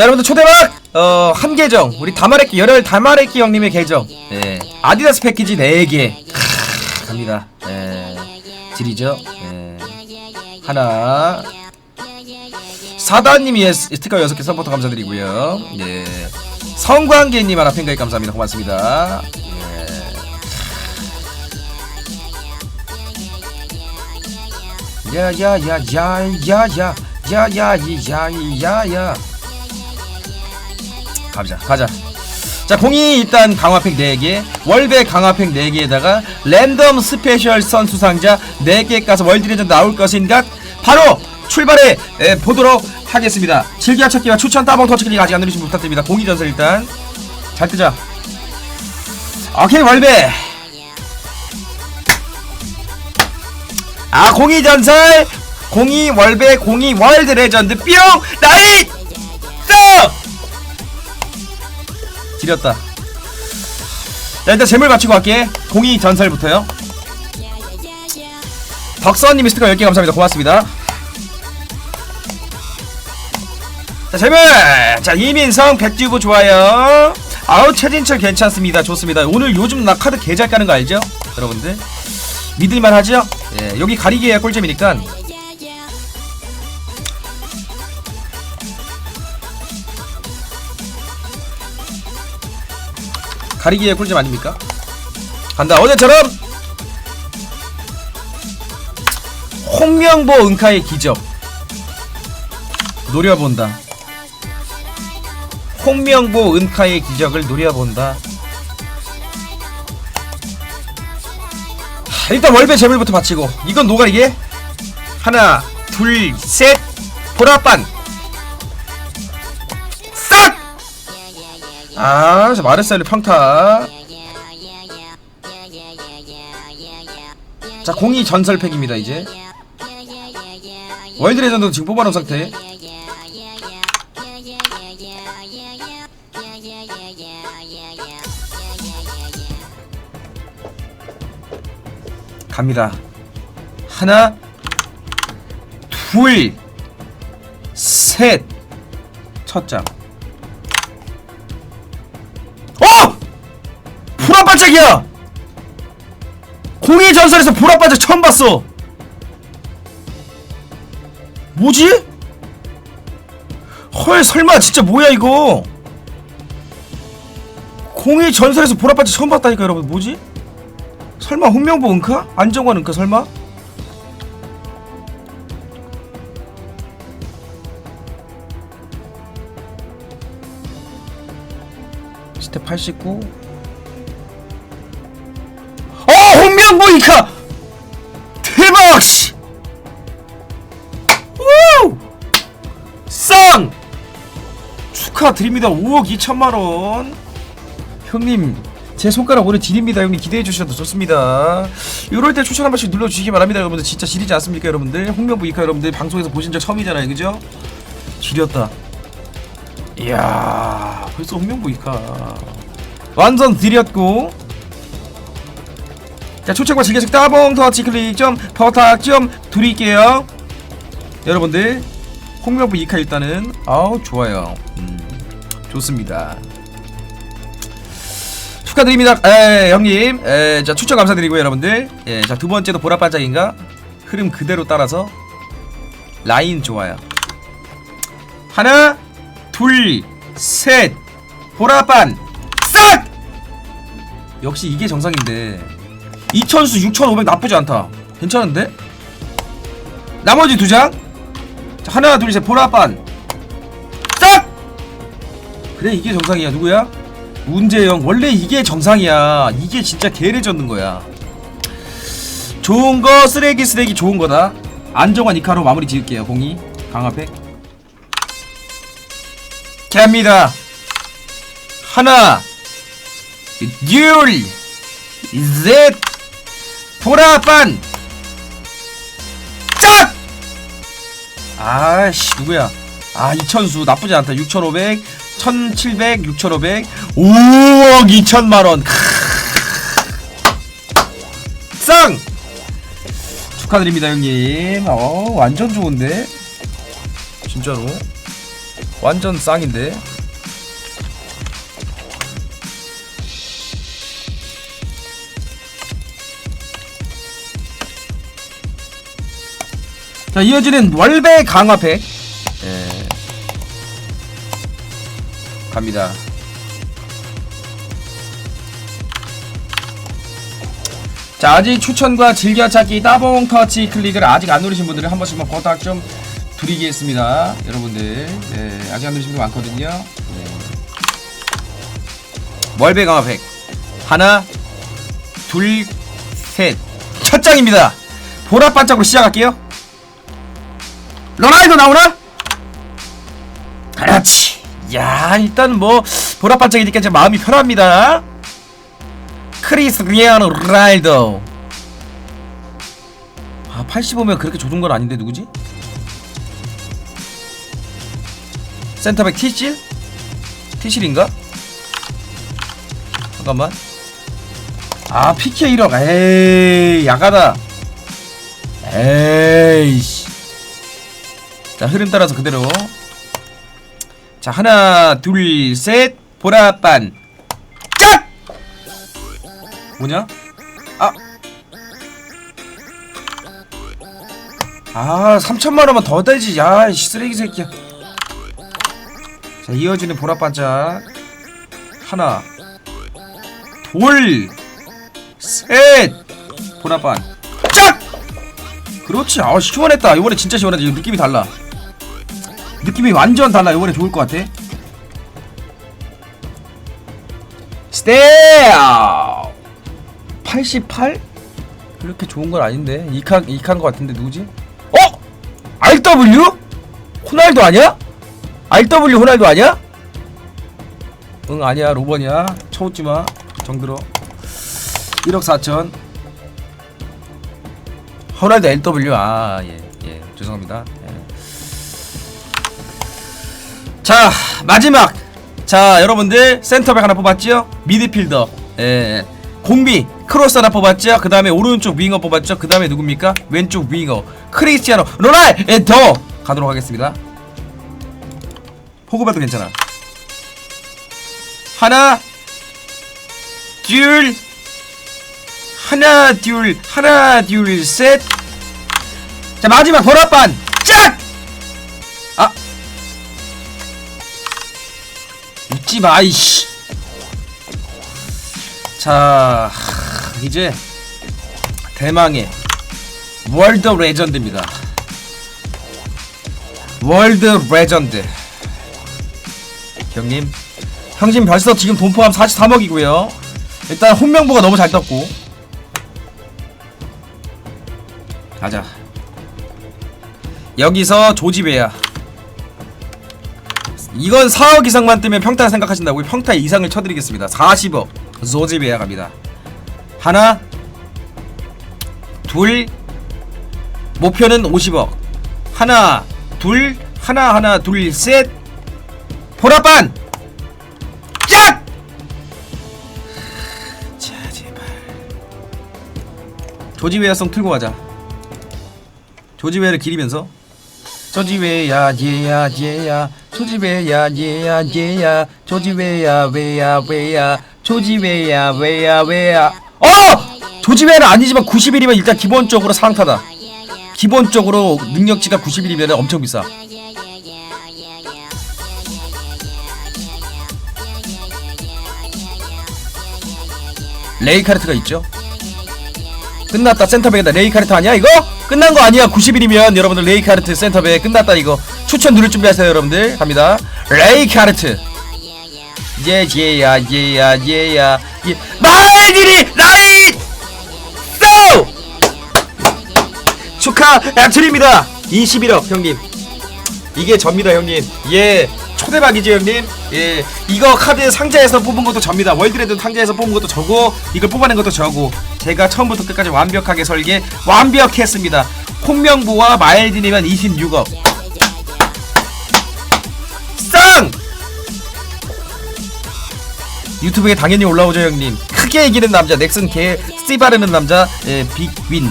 자 여러분들 초대박 어, 한 계정 우리 다마레끼 열혈 다마레끼 형님의 계정 예. 아디다스 패키지 4개 크, 갑니다 예. 드리죠 예. 하나 사다님이 예, 스티커 6개 서포터 감사드리고요 예. 성광계님 하나 팬가입 감사합니다 고맙습니다 예. 야야야야야야야야야야야 가자. 가자. 자 공이 일단 강화팩 4개 월배 강화팩 4개에다가 랜덤 스페셜 선수 상자 4개 까서 월드레전드 나올 것인가 바로 출발해 에, 보도록 하겠습니다. 즐겨 찾기와 추천 따봉 터치클릭 아직 안 누르시면 부탁드립니다. 공이 전설 일단. 잘 뜨자. 오케이 월배. 아 공이 전설. 공이 월배 공이 월드 레전드. 뿅! 나이 써 지렸다. 자 일단 재물 맞추고 갈게. 공이 전설부터요. 덕선님이 스티커 10개 감사합니다. 고맙습니다. 자 재물! 자 이민성 백지부 좋아요. 아우 최진철 괜찮습니다. 좋습니다. 오늘 요즘 나 카드 개 잘 까는 거 알죠? 여러분들. 믿을만 하죠? 예 여기 가리기에 꿀잼이니까 가리기의 꿀잼 아닙니까? 간다. 어제처럼! 홍명보 은카의 기적. 노려본다. 홍명보 은카의 기적을 노려본다. 하, 일단 월배 재물부터 바치고 이건 노가리게? 하나 둘 셋. 보라빤 아, 저 마르셀르 평타. 자, 공이 전설팩입니다, 이제. 월드 레전드 지금 뽑아놓은 상태. 갑니다. 하나, 둘, 셋. 첫 장. 어! 보라반짝이야! 공의 전설에서 보라반짝 처음 봤어! 뭐지? 헐 설마 진짜 뭐야 이거 공의 전설에서 보라반짝 처음 봤다니까 여러분 뭐지? 설마 홍명보 은카? 안정환 은카 설마? 스텝 89 어! 홍명보 이카! 대박! 씨! 우! 쌍! 축하드립니다 5억 2천만원 형님 제 손가락 오늘 지립니다 형님 기대해 주셔도 좋습니다 이럴 때 추천 한 번씩 눌러주시기 바랍니다 여러분들 진짜 지리지 않습니까 여러분들 홍명보 이카 여러분들 방송에서 보신 적 처음이잖아요 그죠? 지렸다 이야 벌써 홍명보 이카. 완전 지렸고. 자 초청과 즐겨서 따봉 터치 클릭 좀 버탁 좀 드릴게요. 여러분들 홍명보 이카 일단은 아우 좋아요. 음, 좋습니다. 축하드립니다. 에 형님. 에, 자 추천 감사드리고 여러분들. 예, 자 두 번째도 보라반짝인가? 흐름 그대로 따라서 라인 좋아요. 하나 둘 셋. 보라반 싹! 역시 이게 정상인데. 2000수 6500 나쁘지 않다. 괜찮은데? 나머지 두장? 하나 둘 셋. 보라반 싹! 그래 이게 정상이야. 누구야? 운재영. 원래 이게 정상이야. 이게 진짜 개를 젓는 거야. 좋은 거 쓰레기 쓰레기 좋은 거다. 안정환 이카로 마무리 지을게요 공이. 강화팩 갑니다. 하나 둘 셋 보라반 짝! 아씨 누구야? 아 이천수 나쁘지 않다. 6500 1700 6500 5억 2천만원. 쌍! 축하드립니다 형님. 어 완전 좋은데? 진짜로 완전 쌍인데? 자 이어지는 월배 강화팩 예. 갑니다. 자 아직 추천과 즐겨찾기 따봉 터치 클릭을 아직 안 누르신 분들은 한 번씩만 부탁 좀 드리겠습니다. 여러분들. 네, 아직 안 누르신 분들 많거든요. 네. 월배 강화팩. 하나 둘셋첫 장입니다. 보라반짝으로 시작할게요. 로날도 나오나? 그렇지. 야 일단 뭐 보라반짝이니까 이제 마음이 편합니다. 크리스티아노 로날도 아 85면 그렇게 좁은 건 아닌데 누구지? 센터백 티실? 티실인가? 잠깐만. 아 피케 1억. 에이 야가다. 에이씨. 자 흐름 따라서 그대로. 자 하나 둘 셋. 보라반. 짝! 뭐냐? 아. 아, 3천만 원만 더 되지. 야, 이 쓰레기 새끼야. 자, 이어지는 보라반짝. 하나, 둘, 셋. 보라반. 짝! 그렇지. 아, 시원했다. 이번에 진짜 시원하지. 느낌이 달라. 느낌이 완전 달라. 이번에 좋을 것 같아. 스테어 88? 그렇게 좋은 건 아닌데. 이칸 이칸 것 같은데 누구지? 어? RW? 호날두 아니야? RW 호날두 아니야? 응 아니야. 로번이야. 쳐웃지마. 정들어. 1억 4천. 호날두 LW 아예예. 예, 죄송합니다. 예. 자 마지막. 자 여러분들 센터백 하나 뽑았죠 미드필더. 예 공비 크로스 하나 뽑았죠 그 다음에 오른쪽 윙어 뽑았죠? 그 다음에 누굽니까? 왼쪽 윙어. 크리스티아노 로날도 가도록 하겠습니다 포그바도 괜찮아. 하나 둘 하나 둘 하나 둘 셋 자 마지막 보라반. 짝! 아. 웃지 마 이씨. 자 하, 이제 대망의 월드 레전드입니다. 월드 레전드 형님. 형님 벌써 지금 돈 포함 43억이고요. 일단 혼명보가 너무 잘 떴고. 가자. 여기서 조지배야. 이건 4억 이상만 뜨면 평타 생각하신다고 평타 이상을 쳐드리겠습니다. 40억. 조지배야 갑니다. 하나 둘 목표는 50억. 하나 둘 하나 하나 둘셋 보라반! 짝! 자 제발. 조지웨어성 틀고 가자. 조지웨어를 기리면서. 조지웨야 얘야 얘야. 조지웨야 얘야 얘야. 조지웨야 왜야 왜야. 조지웨야 왜야 왜야. 어! 조지웨는 아니지만 90일이면 일단 기본적으로 상타다. 기본적으로 능력치가 90일이면 엄청 비싸 레이 카르트가 있죠? 끝났다 센터백이다. 레이 카르트 아니야 이거? 끝난 거 아니야. 90일이면 여러분들 레이 카르트 센터백 끝났다 이거. 추천 누를 준비하세요 여러분들. 갑니다. 레이 카르트. 예예야 예야 예야. 예. 마이디리 라이 쏘! 축하 드립니다. 21억 형님. 이게 접니다 형님. 예. 초대박이죠 형님 예 이거 카드 상자에서 뽑은 것도 접니다. 월드레드 상자에서 뽑은 것도 저고 이걸 뽑아낸 것도 저고. 제가 처음부터 끝까지 완벽하게 설계 완벽했습니다. 홍명보와 마일디니면 26억. 쌍! 유튜브에 당연히 올라오죠 형님. 크게 이기는 남자 넥슨 개 씨 바르는 남자 예, 빅윈.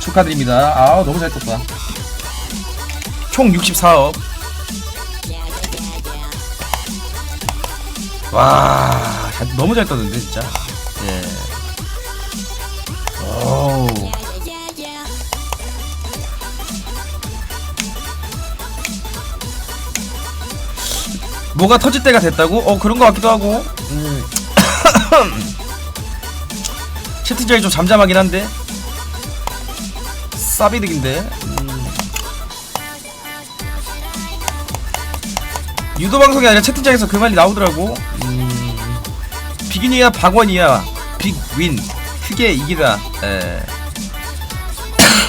축하드립니다. 아 너무 잘 떴다. 총 64억 와, 잘- 너무 잘 떴는데 진짜. 예. 오. 뭐가 터질 때가 됐다고? 어 그런 것 같기도 하고. 음. 채팅창이 좀 잠잠하긴 한데. 싸비득인데. 음. 유도 방송이 아니라 채팅창에서 그 말이 나오더라고. 음. 비긴이야 박원이야 빅윈 크게 이기다. 에.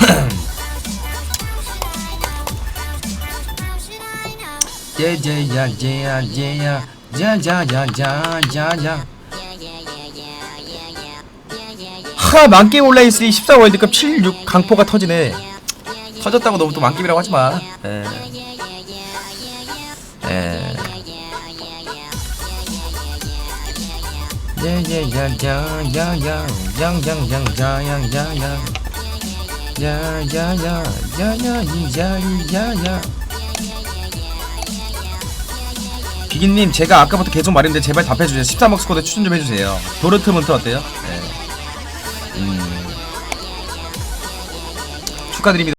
예예야예야예야 야야야야야야 하 만게임 온라인 3 14 월드컵 76 강포가 터지네 터졌다고 너무 또 만게임이라고 하지마 에. 에. 예예야야야야 양양양야양야야 야야야야야야야야 비긴님 제가 아까부터 계속 말했는데 제발 답해주세요 13억 스쿼드 추천 좀 해주세요 도르트문트 어때요? 네. 음. 축하드립니다